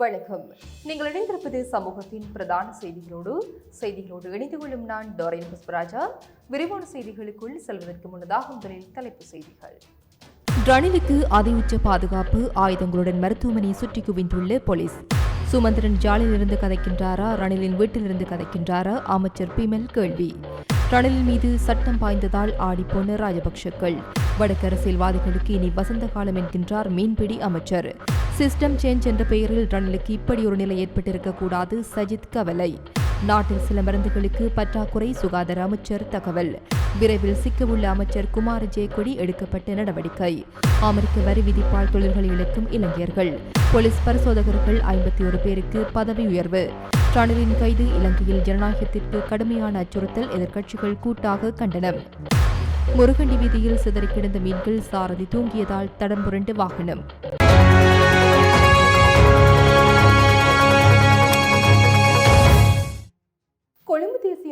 வணக்கம். நீங்கள் இணைந்திருப்பது சமூகத்தின் பிரதான செய்திகளோடு. செய்திகளோடு இணைந்து கொள்ளும் நான் டோரேன் புஷ்பராஜா விரிவான செய்திகளுக்குள் செல்வதற்கு முன்னதாக முதலில் தலைப்பு செய்திகள். ரணிலுக்கு அதிஉச்ச பாதுகாப்பு ஆயுதங்களுடன் மருத்துவமனையை சுற்றி குவிந்துள்ள போலீஸ். சுமந்திரன் ஜாலிலிருந்து கதைக்கின்றாரா? ரணிலின் வீட்டிலிருந்து கதைக்கின்றாரா? அமைச்சர் பிமல் கேள்வி. ரணிலின் மீது சட்டம் பாய்ந்ததால் ஆடிப்போன ராஜபக்ஷக்கள். வடக்கு அரசியல்வாதிகளுக்கு இனி வசந்த காலம் என்கின்றார் மீன்பிடி அமைச்சர். சிஸ்டம் சேஞ்ச் என்ற பெயரில் ரணிலுக்கு இப்படி ஒரு நிலை ஏற்பட்டிருக்க கூடாது சஜித் கவலை. நாட்டில் சில மருந்துகளுக்கு பற்றாக்குறை சுகாதார அமைச்சர் தகவல். விரைவில் சிக்கவுள்ள அமைச்சர் குமார் ஜெயக்கொடி எடுக்கப்பட்ட நடவடிக்கை. அமெரிக்க வரி விதிப்பால் தொழில்களை இழக்கும் இளைஞர்கள். போலீஸ் பரிசோதகர்கள் ஐம்பத்தி ஒரு பேருக்கு பதவி உயர்வு. ரணிலின் கைது இலங்கையில் ஜனநாயகத்திற்கு கடுமையான அச்சுறுத்தல் எதிர்க்கட்சிகள் கூட்டாக கண்டனம். முருகண்டி வீதியில் சிதறி கிடந்த மீன்கள் சாரதி தூங்கியதால் தடம் புரண்டு வாகனம்.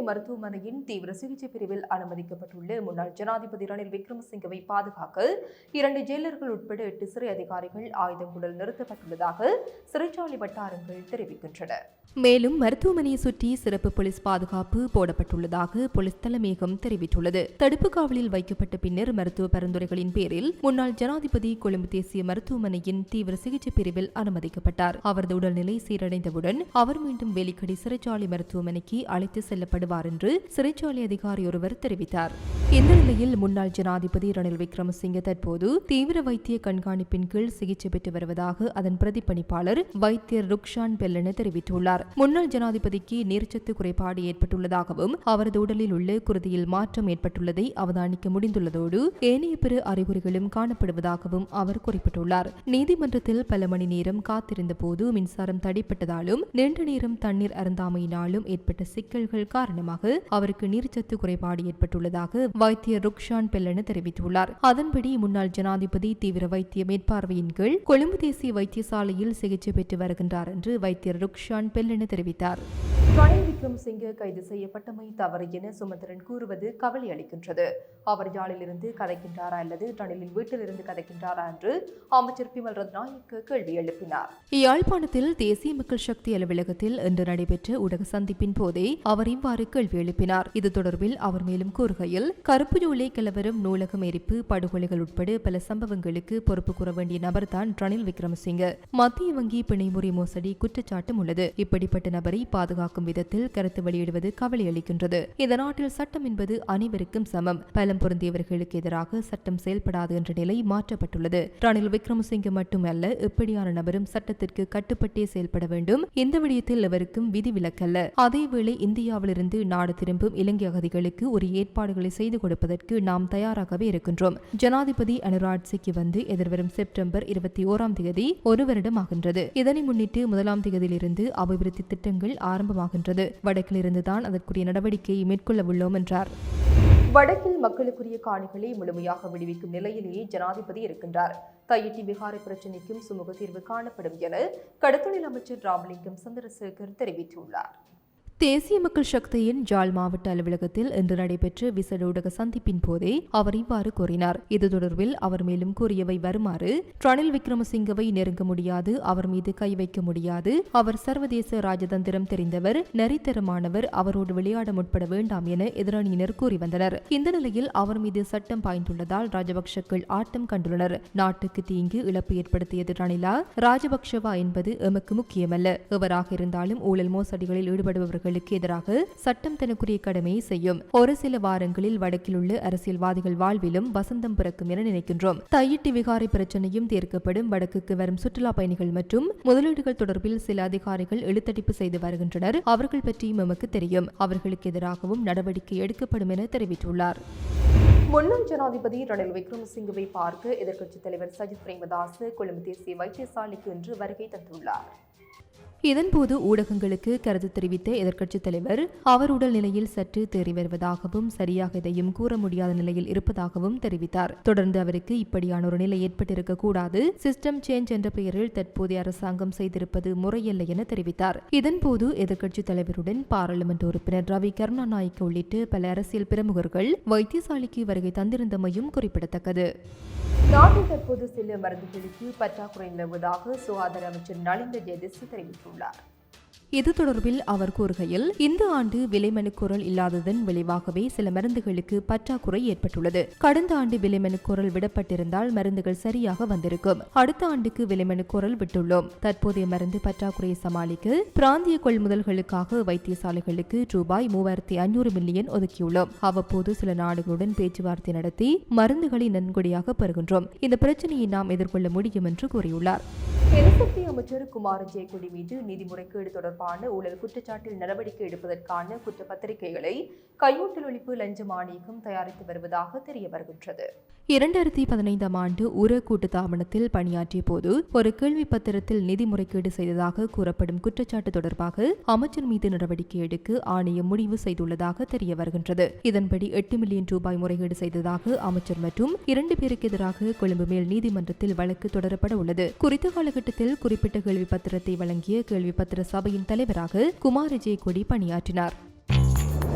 மருத்துவமனையின் தீவிர சிகிச்சை பிரிவில் அனுமதிக்கப்பட்டுள்ள முன்னாள் ஜனாதிபதி ரணில் விக்ரமசிங்கவை பாதுகாக்க இரண்டு ஜெயிலர்கள் உட்பட எட்டு சிறை அதிகாரிகள் ஆயுதங்குடல் நிறுத்தப்பட்டுள்ளதாக சிறைச்சாலை வட்டாரங்கள் தெரிவிக்கின்றன. மேலும் மருத்துவமனையை சுற்றி சிறப்பு போலீஸ் பாதுகாப்பு போடப்பட்டுள்ளதாக போலீஸ் தலைமையகம் தெரிவித்துள்ளது. தடுப்பு காவலில் வைக்கப்பட்ட பின்னர் மருத்துவ பரிந்துரைகளின் பேரில் முன்னாள் ஜனாதிபதி கொழும்பு தேசிய மருத்துவமனையின் தீவிர சிகிச்சை பிரிவில் அனுமதிக்கப்பட்டார். அவரது உடல்நிலை சீரடைந்தவுடன் அவர் மீண்டும் வேலிக்கடி சிறைச்சாலை மருத்துவமனைக்கு அழைத்து செல்லப்படுவார். என்று சிறைச்சாலை அதிகாரி ஒருவர் தெரிவித்தார். இந்த நிலையில் முன்னாள் ஜனாதிபதி ரணில் விக்ரமசிங்கே தற்போது தீவிர வைத்திய கண்காணிப்பின் கீழ் சிகிச்சை பெற்று வருவதாக அதன் பிரதிப்பணிப்பாளர் வைத்தியர் ருக்ஷான் பெல்லன தெரிவித்துள்ளார். முன்னாள் ஜனாதிபதிக்கு நீர்ச்சத்து குறைபாடு ஏற்பட்டுள்ளதாகவும் அவரது உடலில் உள்ள குருதியில் மாற்றம் ஏற்பட்டுள்ளதை அவதானிக்க முடிந்துள்ளதோடு ஏனைய பிற அறிகுறிகளும் காணப்படுவதாகவும் அவர் குறிப்பிட்டுள்ளார். நீதிமன்றத்தில் பல மணி நேரம் காத்திருந்த போது மின்சாரம் தடைப்பட்டதாலும் நீண்ட நேரம் தண்ணீர் அருந்தாமையினாலும் ஏற்பட்ட சிக்கல்கள் காரணமாக அவருக்கு நீர்ச்சத்து குறைபாடு ஏற்பட்டுள்ளதாக வைத்தியர் ருக்ஷான் பெல்லன தெரிவித்துள்ளார். அதன்படி முன்னாள் ஜனாதிபதி தீவிர வைத்திய மேற்பார்வையின் கீழ் கொழும்பு தேசிய வைத்தியசாலையில் சிகிச்சை பெற்று வருகின்றார் என்று வைத்தியர் ருக்ஷான் பெல்லன தெரிவித்தார். ரணில் விக்ரமசிங்கே கைது செய்யப்பட்டமை தவறு என சுமந்திரன் கூறுவது கவலை அளிக்கின்றது. அவர் யாழிலிருந்து கதைக்கின்றாரா அல்லது ரணிலின் வீட்டிலிருந்து கதைக்கின்றாரா என்று அமைச்சர் பிமல் ரத்நாயக்க கேள்வி எழுப்பினார். யாழ்ப்பாணத்தில் தேசிய மக்கள் சக்தி அலுவலகத்தில் இன்று நடைபெற்ற ஊடக சந்திப்பின் போதே அவர் இவ்வாறு கேள்வி எழுப்பினார். இது தொடர்பில் அவர் மேலும் கூறுகையில் கருப்பு ஜூலை கிளவரும் நூலகம் எரிப்பு படுகொலைகள் உட்பட பல சம்பவங்களுக்கு பொறுப்பு கூற வேண்டிய நபர்தான் ரணில் விக்ரமசிங்க. மத்திய வங்கி பிணைமுறை மோசடி குற்றச்சாட்டும் உள்ளது. இப்படிப்பட்ட நபரை பாதுகாக்கும் விதத்தில் கருத்து வெளியிடுவது கவலை அளிக்கின்றது. இந்த நாட்டில் சட்டம் என்பது அனைவருக்கும் சமம். பலம் பொருந்தியவர்களுக்கு எதிராக சட்டம் செயல்படாது என்ற நிலை மாற்றப்பட்டுள்ளது. ரணில் விக்ரமசிங்க மட்டுமல்ல இப்படியான நபரும் சட்டத்திற்கு கட்டுப்பட்டே செயல்பட வேண்டும். இந்த விடயத்தில் எவருக்கும் விதிவிலக்கல்ல. அதேவேளை இந்தியாவிலிருந்து நாடு திரும்பும் இலங்கை அகதிகளுக்கு ஒரு ஏற்பாடுகளை செய்து கொடுப்பதற்கு நாம் தயாராகவே இருக்கின்றோம். ஜனாதிபதி அனுராட்சிக்கு வந்து எதிர்வரும் செப்டம்பர் இருபத்தி ஓராம் தேதி ஒரு வருடம் ஆகின்றது. இதனை முன்னிட்டு முதலாம் தேதியிலிருந்து அபிவிருத்தி திட்டங்கள் ஆரம்பமாகின்றது. வடக்கிலிருந்துதான் அதற்குரிய நடவடிக்கையை மேற்கொள்ள உள்ளோம் என்றார். வடக்கில் மக்களுக்குரிய காணிகளை முழுமையாக விடுவிக்கும் நிலையிலேயே ஜனாதிபதி இருக்கின்றார். தையிட்டி விகார பிரச்சினைக்கும் சுமூக தீர்வு காணப்படும் என கடத்தொழில் அமைச்சர் ராமலிங்கம் சந்திரசேகர் தெரிவித்துள்ளார். தேசிய மக்கள் சக்தியின் ஜாழ் மாவட்ட அலுவலகத்தில் இன்று நடைபெற்ற விசேட ஊடக சந்திப்பின் போதே அவர் இவ்வாறு கூறினார். இது தொடர்பில் அவர் மேலும் கூறியவை வருமாறு ரணில் விக்ரமசிங்கவை நெருங்க முடியாது அவர் மீது கை வைக்க முடியாது அவர் சர்வதேச ராஜதந்திரம் தெரிந்தவர் நரித்தரமானவர் அவரோடு விளையாட முற்பட வேண்டாம் என எதிரணியினர் கூறி வந்தனர். இந்த நிலையில் அவர் மீது சட்டம் பாய்ந்துள்ளதால் ராஜபக்ஷக்கள் ஆட்டம் கண்டுள்ளனர். நாட்டுக்கு தீங்கு இழப்பு ஏற்படுத்தியது ரணிலா ராஜபக்ஷவா என்பது எமக்கு முக்கியமல்ல. எவராக இருந்தாலும் ஊழல் மோசடிகளில் ஈடுபடுபவர்கள் அவர்களுக்கு எதிராக சட்டம் தனக்குரிய கடமையை செய்யும். ஒரு சில வாரங்களில் வடக்கில் உள்ள அரசியல்வாதிகள் வாழ்விலும் வசந்தம் பிறக்கும் என நினைக்கின்றோம். தையிட்டு விகாரை பிரச்சனையும் தீர்க்கப்படும். வடக்குக்கு வரும் சுற்றுலா பயணிகள் மற்றும் முதலீடுகள் தொடர்பில் சில அதிகாரிகள் எழுத்தடிப்பு செய்து வருகின்றனர். அவர்கள் பற்றியும் எமக்கு தெரியும். அவர்களுக்கு எதிராகவும் நடவடிக்கை எடுக்கப்படும் என தெரிவித்துள்ளார். முன்னாள் ஜனாதிபதி ரணில் விக்ரமசிங்கவை பார்க்க எதிர்க்கட்சித் தலைவர் சஜித் பிரேமதாஸ் கொழும்பு தேசிய வைத்தியசாலைக்கு இன்று வருகை தந்துள்ளார். இதன்போது ஊடகங்களுக்கு கருத்து தெரிவித்த எதிர்க்கட்சித் தலைவர் அவர் உடல்நிலையில் சற்று தேறி வருவதாகவும் சரியாக எதையும் கூற முடியாத நிலையில் இருப்பதாகவும் தெரிவித்தார். தொடர்ந்து அவருக்கு இப்படியான ஒரு நிலை ஏற்பட்டிருக்க கூடாது சிஸ்டம் சேஞ்ச் என்ற பெயரில் தற்போதைய அரசாங்கம் செய்திருப்பது முறையல்ல என தெரிவித்தார். இதன்போது எதிர்க்கட்சித் தலைவருடன் பாராளுமன்ற உறுப்பினர் ரவி கருணாநாயக்க உள்ளிட்ட பல அரசியல் பிரமுகர்கள் வைத்தியசாலைக்கு வருகை தந்திருந்தமையும் குறிப்பிடத்தக்கது. நாட்டில் தற்போது சில மருந்துகளுக்கு பற்றாக்குறை நிலவுவதாக சுகாதார அமைச்சர் நலிந்த ஜெயதிஸ் தெரிவித்துள்ளார். இது தொடர்பில் அவர் கூறுகையில் இந்த ஆண்டு விலைமனுக்குரல் இல்லாததன் விளைவாகவே சில மருந்துகளுக்கு பற்றாக்குறை ஏற்பட்டுள்ளது. கடந்த ஆண்டு விலைமனுக்குரல் விடப்பட்டிருந்தால் மருந்துகள் சரியாக வந்திருக்கும். அடுத்த ஆண்டுக்கு விலைமனுக்குரல் விட்டுள்ளோம். தற்போதைய மருந்து பற்றாக்குறையை சமாளிக்க பிராந்திய கொள்முதல்களுக்காக வைத்தியசாலைகளுக்கு ரூபாய் மூவாயிரத்தி ஐநூறு மில்லியன் ஒதுக்கியுள்ளோம். அவ்வப்போது சில நாடுகளுடன் பேச்சுவார்த்தை நடத்தி மருந்துகளை நன்கொடையாக பெறுகின்றோம். இந்த பிரச்சனையை நாம் எதிர்கொள்ள முடியும் என்று கூறியுள்ளார். அமைச்சர் குமார் ஜெயக்குடி மீது நிதி முறைகேடு தொடர்பான ஊழல் குற்றச்சாட்டில் நடவடிக்கை எடுப்பதற்கான குற்றப்பத்திரிகைகளை கையூட்டல் ஒழிப்பு லஞ்ச ஆணையகம் தயாரித்து வருவதாக தெரிய வருகின்றது இரண்டாயிரத்தி பதினைந்தாம் ஆண்டு உர கூட்டுத்தாபனத்தில் பணியாற்றிய போது ஒரு கேள்வி பத்திரத்தில் நிதி முறைகேடு செய்ததாக கூறப்படும் குற்றச்சாட்டு தொடர்பாக அமைச்சர் மீது நடவடிக்கை எடுக்க ஆணையம் முடிவு செய்துள்ளதாக தெரிய வருகின்றது இதன்படி எட்டு மில்லியன் ரூபாய் முறைகேடு செய்ததாக அமைச்சர் மற்றும் இரண்டு பேருக்கு எதிராக கொழும்பு மேல் நீதிமன்றத்தில் வழக்கு தொடரப்பட உள்ளது. குறித்த காலகட்டத்தில் குறிப்பிட்ட கேள்வி பத்திரத்தை வழங்கிய கேள்வி பத்திர சபையின் தலைவராக குமார ஜெயக்கொடி பணியாற்றினார்.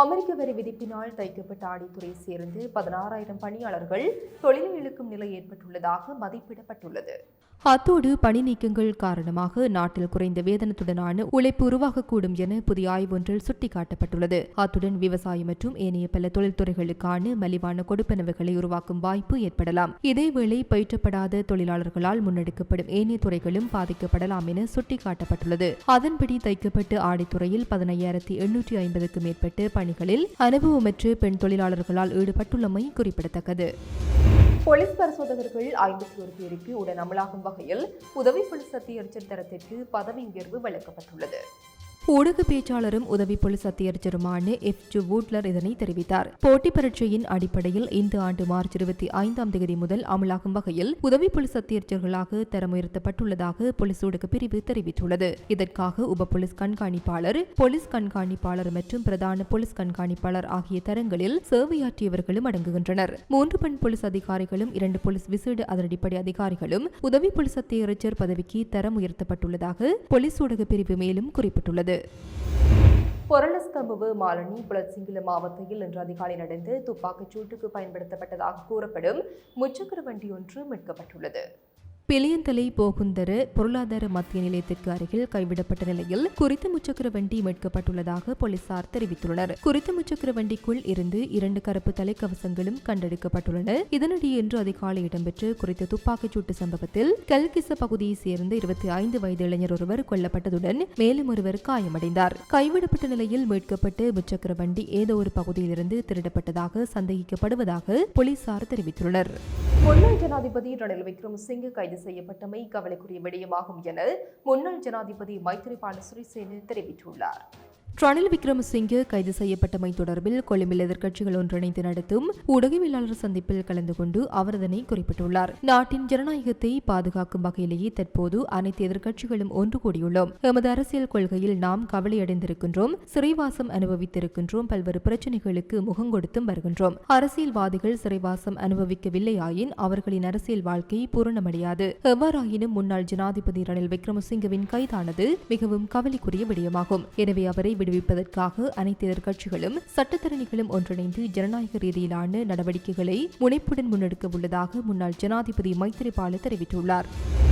அமெரிக்க வரி விதிப்பினால் தைக்கப்பட்ட ஆடித்துறை சேர்ந்து பதினாறாயிரம் பணியாளர்கள் தொழிலை இழுக்கும் நிலை ஏற்பட்டுள்ளதாக மதிப்பிடப்பட்டுள்ளது. அத்தோடு பணி நீக்கங்கள் காரணமாக நாட்டில் குறைந்த வேதனத்துடனான உழைப்பு உருவாகக்கூடும் என புதிய ஆய்வொன்றில் சுட்டிக்காட்டப்பட்டுள்ளது. அத்துடன் விவசாயம் மற்றும் ஏனைய பல தொழில்துறைகளுக்கான மலிவான கொடுப்பனவுகளை உருவாக்கும் வாய்ப்பு ஏற்படலாம். இதேவேளை பயிற்றப்படாத தொழிலாளர்களால் முன்னெடுக்கப்படும் ஏனைய துறைகளும் பாதிக்கப்படலாம் என சுட்டிக்காட்டப்பட்டுள்ளது. அதன்படி தைக்கப்பட்டு ஆடைத்துறையில் பதினையாயிரத்தி எண்ணூற்றி ஐம்பதுக்கும் மேற்பட்டு பணிகளில் அனுபவமற்று பெண் தொழிலாளர்களால் ஈடுபட்டுள்ளமை குறிப்பிடத்தக்கது. போலீஸ் பரிசோதகர்கள் ஐம்பத்தி ஒரு பேருக்கு உடன் அமலாகும் வகையில் உதவி போலீஸ் அத்தியட்சர் தரத்திற்கு பதவி உயர்வு வழங்கப்பட்டுள்ளது. ஊடக பேச்சாளரும் உதவி போலீஸ் அத்தியட்சருமான எஃப் ஜு வூட்லர் இதனை தெரிவித்தார். போட்டி பரீட்சையின் அடிப்படையில் இந்த ஆண்டு மார்ச் இருபத்தி ஐந்தாம் தேதி முதல் அமலாகும் வகையில் உதவி போலீஸ் அத்தியட்சர்களாக தரம் உயர்த்தப்பட்டுள்ளதாக போலீஸ் ஊடக பிரிவு தெரிவித்துள்ளது. இதற்காக உப போலீஸ் கண்காணிப்பாளர் போலீஸ் கண்காணிப்பாளர் மற்றும் பிரதான போலீஸ் கண்காணிப்பாளர் ஆகிய தரங்களில் சேவையாற்றியவர்களும் அடங்குகின்றனர். மூன்று பெண் போலீஸ் அதிகாரிகளும் இரண்டு போலீஸ் விசேட அதிரடிப்படை அதிகாரிகளும் உதவி போலீஸ் அத்தியட்சர் பதவிக்கு தரம் உயர்த்தப்பட்டுள்ளதாக போலீஸ் ஊடக பிரிவு மேலும் குறிப்பிட்டுள்ளது. பொருளஸ்தம்புவு மாலனி புலத்சிங்கில மாவட்டத்தில் இன்று அதிகாலை நடந்த துப்பாக்கிச் சூட்டுக்கு பயன்படுத்தப்பட்டதாக கூறப்படும் முச்சக்கர வண்டி ஒன்று மீட்கப்பட்டுள்ளது. பிளியந்தலை போகுந்தர பொருளாதார மத்திய நிலையத்திற்கு அருகில் கைவிடப்பட்ட நிலையில் குறித்த முச்சக்கர வண்டி மீட்கப்பட்டுள்ளதாக போலீசார் தெரிவித்துள்ளனர். குறித்த முச்சக்கர வண்டிக்குள் இருந்து இரண்டு கருப்பு தலைக்கவசங்களும் கண்டெடுக்கப்பட்டுள்ளன. இதனிடையே இன்று அதிகாலை இடம்பெற்ற குறித்த துப்பாக்கிச் சூட்டு சம்பவத்தில் கல்கிச பகுதியைச் சேர்ந்த இருபத்தி ஐந்து வயது இளைஞர் ஒருவர் கொல்லப்பட்டதுடன் மேலும் ஒருவர் காயமடைந்தார். கைவிடப்பட்ட நிலையில் மீட்கப்பட்ட முச்சக்கர வண்டி ஏதோ ஒரு பகுதியிலிருந்து திருடப்பட்டதாக சந்தேகிக்கப்படுவதாக போலீசார் தெரிவித்துள்ளனர். முன்னாள் ஜனாதிபதி ரணில் விக்ரமசிங்கே கைது செய்யப்பட்டமை கவலைக்குரிய விடயமாகும் என முன்னாள் ஜனாதிபதி மைத்திரிபால சிறிசேன தெரிவித்துள்ளார். ரணில் விக்ரமசிங்கே கைது செய்யப்பட்டமை தொடர்பில் கொழும்பில் எதிர்க்கட்சிகள் ஒன்றிணைந்து நடத்தும் ஊடகவியலாளர் சந்திப்பில் கலந்து கொண்டு அவர் அதனை குறிப்பிட்டுள்ளார். நாட்டின் ஜனநாயகத்தை பாதுகாக்கும் வகையிலேயே தற்போது அனைத்து எதிர்க்கட்சிகளும் ஒன்று கூடியுள்ளோம். எமது அரசியல் கொள்கையில் நாம் கவலையடைந்திருக்கின்றோம். சிறைவாசம் அனுபவித்திருக்கின்றோம். பல்வேறு பிரச்சனைகளுக்கு முகம் கொடுத்தும் வருகின்றோம். அரசியல்வாதிகள் சிறைவாசம் அனுபவிக்கவில்லையாயின் அவர்களின் அரசியல் வாழ்க்கை பூரணமடையாது. எவ்வாறாயினும் முன்னாள் ஜனாதிபதி ரணில் விக்ரமசிங்கவின் கைதானது மிகவும் கவலைக்குரிய விடயமாகும். எனவே அவரை விடுவிப்பதற்காக அனைத்து எதிர்க்கட்சிகளும் சட்டத்தரணிகளும் ஒன்றிணைந்து ஜனநாயக ரீதியிலான நடவடிக்கைகளை முனைப்புடன் முன்னெடுக்க உள்ளதாக முன்னாள் ஜனாதிபதி மைத்திரிபால தெரிவித்துள்ளார்.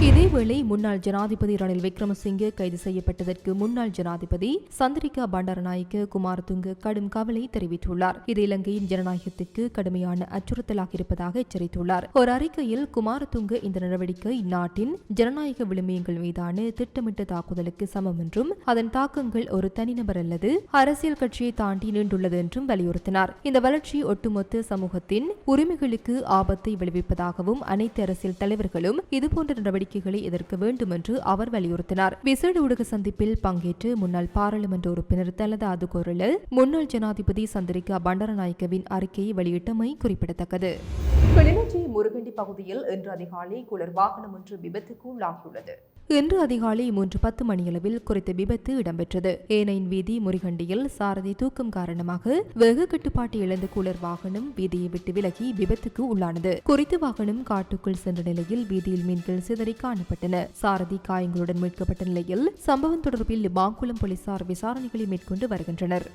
இதேவேளை முன்னாள் ஜனாதிபதி ரணில் விக்ரமசிங்கே கைது செய்யப்பட்டதற்கு முன்னாள் ஜனாதிபதி சந்திரிகா பண்டாரநாயக்க குமாரதுங்க கடும் கவலை தெரிவித்துள்ளார். இது இலங்கையின் ஜனநாயகத்துக்கு கடுமையான அச்சுறுத்தலாக இருப்பதாக எச்சரித்துள்ளார். ஒரு அறிக்கையில் குமாரதுங்க இந்த நடவடிக்கை நாட்டின் ஜனநாயக விழுமியங்கள் மீதான திட்டமிட்ட தாக்குதலுக்கு சமம் என்றும் அதன் தாக்கங்கள் ஒரு தனிநபர் அல்லது அரசியல் கட்சியை தாண்டி நீண்டுள்ளது என்றும் வலியுறுத்தினார். இந்த வளர்ச்சி ஒட்டுமொத்த சமூகத்தின் உரிமைகளுக்கு ஆபத்தை விளைவிப்பதாகவும் அனைத்து அரசியல் தலைவர்களும் இதுபோன்ற நடவடிக்கைகளை எதிர்க்க வேண்டும் என்று அவர் வலியுறுத்தினார். விசேட ஊடக சந்திப்பில் பங்கேற்று முன்னாள் பாராளுமன்ற உறுப்பினர் தலதாது கோரல முன்னாள் ஜனாதிபதி சந்திரிகா பண்டாரநாயக்கவின் அறிக்கையை வெளியிட்டமை குறிப்பிடத்தக்கது. கிளிநொச்சி முருகண்டி பகுதியில் இன்று அதிகாலை குளர் வாகனம் ஒன்று விபத்துக்கு உள்ளாகியுள்ளது. இன்று அதிகாலை மூன்று பத்து மணியளவில் குறித்த விபத்து இடம்பெற்றது. ஏனையின் வீதி முறிகண்டியில் சாரதி தூக்கம் காரணமாக வெகு கட்டுப்பாட்டை இழந்த கூலர் வாகனம் வீதியை விட்டு விலகி விபத்துக்கு உள்ளானது. குறித்த வாகனம் காட்டுக்குள் சென்ற நிலையில் வீதியில் மீன்கள் சிதறி காணப்பட்டன. சாரதி காயங்களுடன் மீட்கப்பட்ட நிலையில் சம்பவம் தொடர்பில் மாங்குளம் போலீசார் விசாரணைகளை மேற்கொண்டு வருகின்றனர்.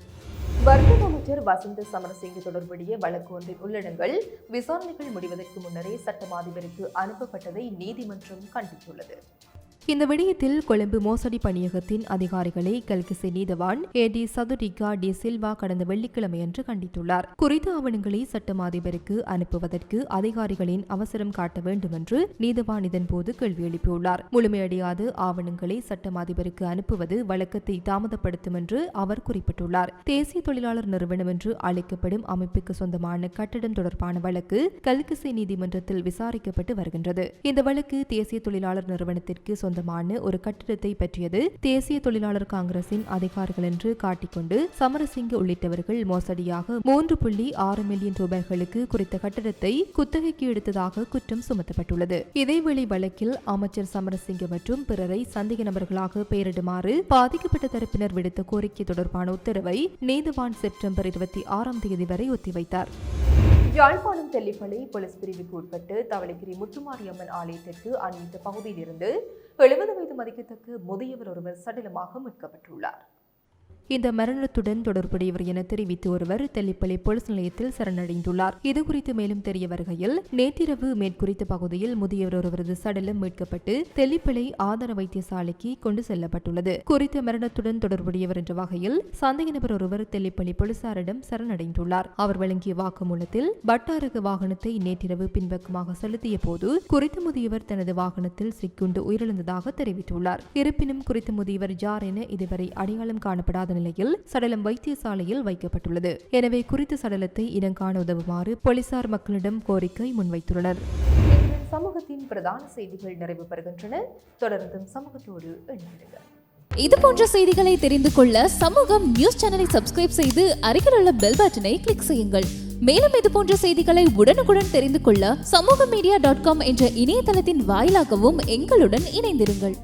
வர்த்தக அமைச்சர் வசந்த சமரசிங்க தொடர்புடைய வழக்கு ஒன்றின் உள்ளடங்கள் விசாரணைகள் முடிவதற்கு முன்னரே சட்டமாதிபருக்கு அனுப்பப்பட்டதை நீதிமன்றம் கண்டித்துள்ளது. இந்த விடயத்தில் கொழும்பு மோசடி பணியகத்தின் அதிகாரிகளை கல்கிசை நீதவான் A D Chathurika D Silva கடந்த வெள்ளிக்கிழமையன்று கண்டித்துள்ளார். குறித்த ஆவணங்களை சட்டம் அதிபருக்கு அனுப்புவதற்கு அதிகாரிகளின் அவசரம் காட்ட வேண்டும் என்று நீதவான் இதன்போது கேள்வி எழுப்பியுள்ளார். முழுமையடையாத ஆவணங்களை சட்டம் அதிபருக்கு அனுப்புவது வழக்கத்தை தாமதப்படுத்தும் என்று அவர் குறிப்பிட்டுள்ளார். தேசிய தொழிலாளர் நிறுவனம் என்று அழைக்கப்படும் அமைப்புக்கு சொந்தமான கட்டடம் தொடர்பான வழக்கு கல்கிசை நீதிமன்றத்தில் விசாரிக்கப்பட்டு வருகின்றது. இந்த வழக்கு தேசிய தொழிலாளர் நிறுவனத்திற்கு சொந்தமான ஒரு கட்டிடத்தை பற்றியது தேசிய தொழிலாளர் காங்கிரசின் அதிகாரிகள் என்று காட்டிக்கொண்டு சமரசிங்க உள்ளிட்டவர்கள் மோசடியாக மூன்று புள்ளி ஆறு மில்லியன் ரூபாய்களுக்கு குறித்த கட்டிடத்தை குத்தகைக்கு எடுத்ததாக குற்றம் சுமத்தப்பட்டுள்ளது. இதேவேளை வழக்கில் அமைச்சர் சமரசிங்க மற்றும் பிறரை சந்தேக நபர்களாக பெயரிடுமாறு பாதிக்கப்பட்ட தரப்பினர் விடுத்த கோரிக்கை தொடர்பான உத்தரவை நீதிவான் செப்டம்பர் இருபத்தி ஆறாம் தேதி வரை ஒத்திவைத்தார். யாழ்ப்பாணம் தெல்லிப்பளை போலீஸ் பிரிவுக்கு உட்பட்டு தவளைகிரி முத்துமாரியம்மன் ஆலயத்திற்கு அண்மித்த பகுதியிலிருந்து எழுபது வயது மதிக்கத்தக்க முதியவர் ஒருவர் சடலமாக மீட்கப்பட்டுள்ளார். இந்த மரணத்துடன் தொடர்புடையவர் என தெரிவித்து ஒருவர் தெல்லிப்பள்ளி போலீஸ் நிலையத்தில் சரணடைந்துள்ளார். இதுகுறித்து மேலும் தெரிய வருகையில் நேற்றிரவு மேற்குறித்த பகுதியில் முதியவர் ஒருவரது சடலம் மீட்கப்பட்டு தெல்லிப்பளை ஆதார வைத்தியசாலைக்கு கொண்டு செல்லப்பட்டுள்ளது. குறித்த மரணத்துடன் தொடர்புடையவர் என்ற வகையில் சந்தேக நபர் ஒருவர் தெல்லிப்பள்ளி போலீசாரிடம் சரணடைந்துள்ளார். அவர் வழங்கிய வாக்குமூலத்தில் வட்டாரக வாகனத்தை நேற்றிரவு பின்பக்கமாக செலுத்திய போது குறித்த முதியவர் தனது வாகனத்தில் சிக்குண்டு உயிரிழந்ததாக தெரிவித்துள்ளார். இருப்பினும் குறித்த முதியவர் ஜார் என இதுவரை அடையாளம் காணப்படாத நிலையில் சடலம் வைத்தியசாலையில் வைக்கப்பட்டுள்ளது. எனவே குறித்த சடலத்தை இனங்காண உதவுமாறு போலீசார் மக்களிடம் கோரிக்கை முன்வைத்துள்ளனர். சமூகத்தின் பிரதான செய்திகள் நிறைவு பெறுகின்றன. தொடர்ந்தும் சமூகத்தோடு இணைந்திருங்கள் இது போன்ற செய்திகளை தெரிந்து கொள்ள சமூகம் நியூஸ் சேனலை சப்ஸ்கிரைப் செய்து அருகில் உள்ள பெல் பட்டனை கிளிக் செய்யுங்கள். மேலும் இது போன்ற செய்திகளை உடனுக்குடன் தெரிந்து கொள்ள சமூக மீடியா டாட் காம் என்ற இணையதளத்தின் வாயிலாகவும் எங்களுடன் இணைந்திருங்கள்.